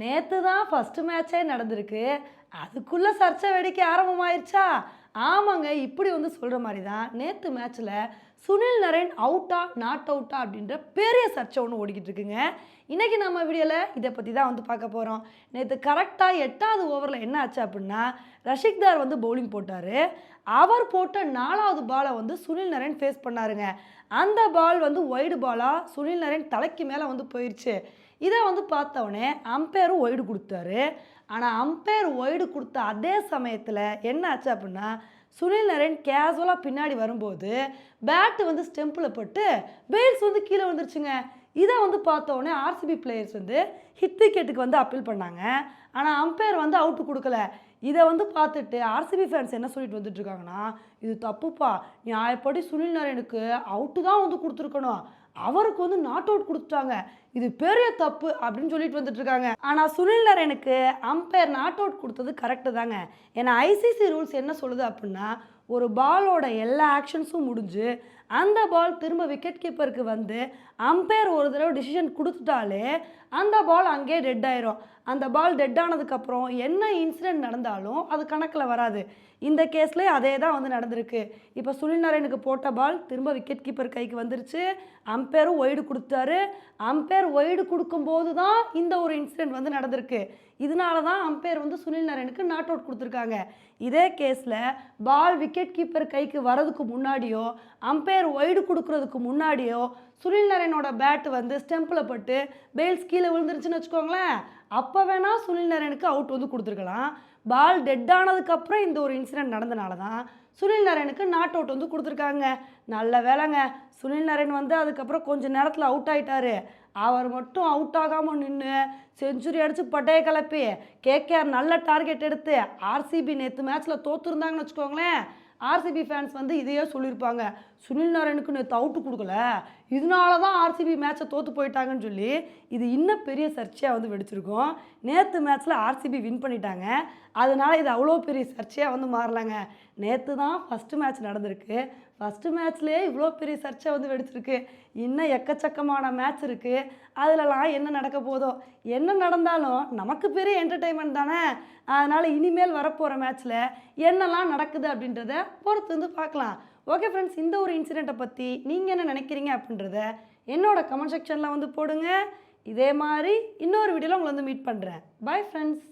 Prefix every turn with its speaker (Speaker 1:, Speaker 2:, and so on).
Speaker 1: நேற்று தான் ஃபஸ்ட்டு மேட்ச்சே நடந்திருக்கு. அதுக்குள்ளே சர்ச்சை வெடிக்க ஆரம்பமாயிருச்சா? ஆமாங்க இப்படி வந்து சொல்கிற மாதிரி தான் நேற்று மேட்ச்சில் சுனில் நரேன் அவுட்டா நாட் அவுட்டா அப்படின்ற பெரிய சர்ச்சை ஒன்று ஓடிக்கிட்டு இருக்குங்க. இன்றைக்கி நம்ம வீடியோவில் இதை பற்றி தான் வந்து பார்க்க போகிறோம் நேற்று கரெக்டாக எட்டாவது ஓவரில் என்ன ஆச்சு அப்படின்னா ரஷிக்தார் வந்து பவுலிங் போட்டார். அவர் போட்ட நாலாவது பாலை வந்து சுனில் நரேன் ஃபேஸ் பண்ணாருங்க. அந்த பால் வந்து ஒய்டு பாலாக சுனில் நரேன் தலைக்கு மேலே வந்து போயிடுச்சு இதை வந்து பார்த்தவொடனே அம்பையரும் ஒய்டு கொடுத்தாரு. ஆனால் அம்பையர் ஒய்டு கொடுத்த அதே சமயத்தில் என்ன ஆச்சு அப்படின்னா சுனில் நரேன் கேஷுவலாக பின்னாடி வரும்போது பேட்டு வந்து ஸ்டெம்பில் பட்டு பெயில்ஸ் வந்து கீழே வந்துருச்சுங்க இதை வந்து பார்த்தோன்னே ஆர்சிபி பிளேயர்ஸ் வந்து ஹிட் விக்கெட்டுக்கு வந்து அப்பீல் பண்ணாங்க. ஆனால் அம்பையர் வந்து அவுட்டு கொடுக்கல. இதை வந்து பார்த்துட்டு ஆர்சிபி ஃபேன்ஸ் என்ன சொல்லிட்டு வந்துட்டு இருக்காங்கன்னா இது தப்புப்பா. நியாயப்படி சுனில் நரேனுக்கு அவுட்டு தான் வந்து கொடுத்துருக்கணும். அவருக்கு வந்து நாட் அவுட் கொடுத்துட்டாங்க. இது பெரிய தப்பு அப்படின்னு சொல்லிட்டு வந்துட்டு இருக்காங்க. ஆனால் சுனில் நரேனுக்கு அம்பையர் நாட் அவுட் கொடுத்தது கரெக்டு தாங்க. ஏன்னா ஐசிசி ரூல்ஸ் என்ன சொல்லுது அப்படின்னா ஒரு பாலோட எல்லா ஆக்ஷன்ஸும் முடிஞ்சு அந்த பால் திரும்ப விக்கெட் கீப்பருக்கு வந்து அம்பையர் ஒரு தடவை டிசிஷன் கொடுத்துட்டாலே அந்த பால் அங்கேயே டெட் ஆயிரும். அந்த பால் டெட் ஆனதுக்கப்புறம் என்ன இன்சிடெண்ட் நடந்தாலும் அது கணக்கில் வராது. இந்த கேஸ்லேயே அதே தான் வந்து நடந்திருக்கு. இப்போ சுனில் நாராயணுக்கு போட்ட பால் திரும்ப விக்கெட் கீப்பர் கைக்கு வந்துருச்சு. அம்பையரும் ஒய்டு கொடுத்தாரு அம்பையர் ஒய்டு கொடுக்கும்போது தான் இந்த ஒரு இன்சிடெண்ட் வந்து நடந்திருக்கு. இதனால தான் அம்பையர் வந்து சுனில் நாராயணுக்கு நாட் அவுட் கொடுத்துருக்காங்க. இதே கேஸில் பால் விக்கெட் கீப்பர் கைக்கு வரதுக்கு முன்னாடியோ அம்பையர் ஒய்டு கொடுக்கறதுக்கு முன்னாடியோ சுனில் நரேனோட பேட் வந்து ஸ்டெம்பில் பட்டு பெயில்ஸ் கீழே விழுந்துருச்சுன்னு வச்சுக்கோங்களேன். அப்போ வேணால் சுனில் நரேனுக்கு அவுட் வந்து கொடுத்துருக்கலாம். பால் டெட் ஆனதுக்கப்புறம் இந்த ஒரு இன்சிடென்ட் நடந்தனால தான் சுனில் நரேனுக்கு நாட் அவுட் வந்து கொடுத்துருக்காங்க. நல்ல வேலைங்க. சுனில் நரேன் வந்து அதுக்கப்புறம் கொஞ்சம் நேரத்தில் அவுட் ஆகிட்டாரு அவர் மட்டும் அவுட் ஆகாமல் நின்று செஞ்சுரி அடித்து பட்டைய கிளப்பி கேகேஆர் நல்ல டார்கெட் எடுத்து ஆர்சிபி நேற்று மேட்ச்சில் தோற்றுருந்தாங்கன்னு வச்சுக்கோங்களேன். ஆர்சிபி ஃபேன்ஸ் வந்து இதையே சொல்லியிருப்பாங்க. சுனில் நாராயணுக்கு நேற்று அவுட்டு கொடுக்கல. இதனால தான் ஆர்சிபி மேட்ச்சை தோற்று போயிட்டாங்கன்னு சொல்லி இது இன்னும் பெரிய சர்ச்சையாக வந்து வெடிச்சிருக்கும். நேற்று மேட்ச்சில் ஆர்சிபி வின் பண்ணிட்டாங்க. அதனால இது அவ்வளோ பெரிய சர்ச்சையாக வந்து மாறலாங்க. நேற்று தான் ஃபஸ்ட்டு மேட்ச் நடந்திருக்கு. ஃபஸ்ட்டு மேட்ச்லேயே இவ்வளோ பெரிய சர்ச்சை வந்து வெடிச்சிருக்கு. இன்னும் எக்கச்சக்கமான மேட்ச் இருக்குது அதிலலாம் என்ன நடக்க போதோ என்ன நடந்தாலும் நமக்கு பெரிய என்டர்டெயின்மெண்ட் தானே. அதனால் இனிமேல் வரப்போகிற மேட்ச்சில் என்னெல்லாம் நடக்குது அப்படின்றத பொறுத்து வந்து பார்க்கலாம். ஓகே ஃப்ரெண்ட்ஸ் இந்த ஒரு இன்சிடெண்ட்டை பற்றி நீங்கள் என்ன நினைக்கிறீங்க அப்படின்றத என்னோட கமெண்ட் செக்ஷனில் வந்து போடுங்க. இதே மாதிரி இன்னொரு வீடியோவில் உங்களை வந்து மீட் பண்ணுறேன் பாய் ஃப்ரெண்ட்ஸ்